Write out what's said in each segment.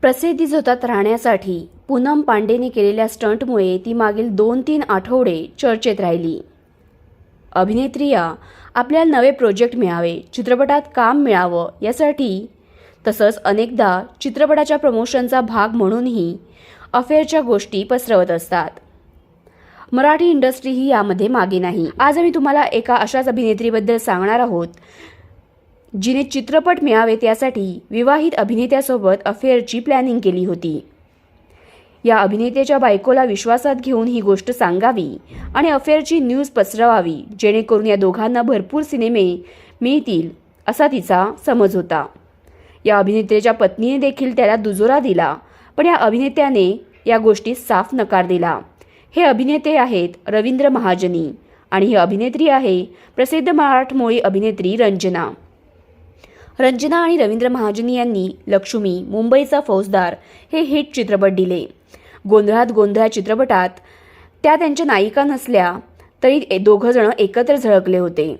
प्रसिद्धी झोतात राहण्यासाठी पूनम पांडेने केलेल्या स्टंटमुळे ती मागील दोन तीन आठवडे चर्चेत राहिली. अभिनेत्री या आपल्याला नवे प्रोजेक्ट मिळावे चित्रपटात काम मिळावं यासाठी तसंच अनेकदा चित्रपटाच्या प्रमोशनचा भाग म्हणूनही अफेअरच्या गोष्टी पसरवत असतात. मराठी इंडस्ट्री ही यामध्ये मागे नाही. आज आम्ही तुम्हाला एका अशाच अभिनेत्रीबद्दल सांगणार आहोत. जिने चित्रपट मिळावेत यासाठी विवाहित अभिनेत्यासोबत अफेअरची प्लॅनिंग केली होती. या अभिनेत्याच्या बायकोला विश्वासात घेऊन ही गोष्ट सांगावी आणि अफेअरची न्यूज पसरवावी जेणेकरून या दोघांना भरपूर सिनेमे मिळतील असा तिचा समज होता. या अभिनेत्रीच्या पत्नीने देखील त्याला दुजोरा दिला पण या अभिनेत्याने या गोष्टीस साफ नकार दिला. हे अभिनेते आहेत रवींद्र महाजनी आणि ही अभिनेत्री आहे प्रसिद्ध मराठमोळी अभिनेत्री रंजना. रंजना आणि रवींद्र महाजनी यांनी लक्ष्मी मुंबईचा फौजदार हे हिट चित्रपट दिले. गोंधळात गोंधळा चित्रपटात त्या त्यांच्या नायिका नसल्या तरी दोघंजणं एकत्र झळकले होते.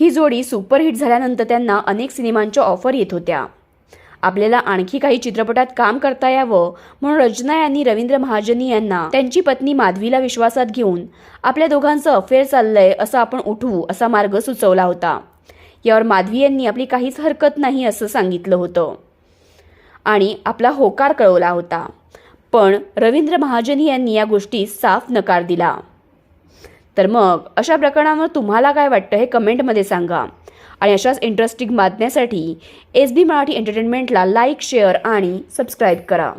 ही जोडी सुपरहिट झाल्यानंतर त्यांना अनेक सिनेमांच्या ऑफर येत होत्या. आपल्याला आणखी काही चित्रपटात काम करता यावं म्हणून रचना यांनी रवींद्र महाजनी यांना त्यांची पत्नी माधवीला विश्वासात घेऊन आपल्या दोघांचं अफेअर चाललंय असं आपण उठवू असा मार्ग सुचवला होता. यावर माधवी यांनी आपली काहीच हरकत नाही असं सांगितलं होतं. आणि आपला होकार कळवला होता. पण रवींद्र महाजन यांनी या गोष्टी साफ नकार दिला. तर मग अशा प्रकरणावर तुम्हाला काय वाटतं हे कमेंटमध्ये सांगा. आणि अशाच इंटरेस्टिंग बातम्यासाठी एस बी मराठी एंटरटेनमेंटला लाईक शेअर आणि सबस्क्राईब करा.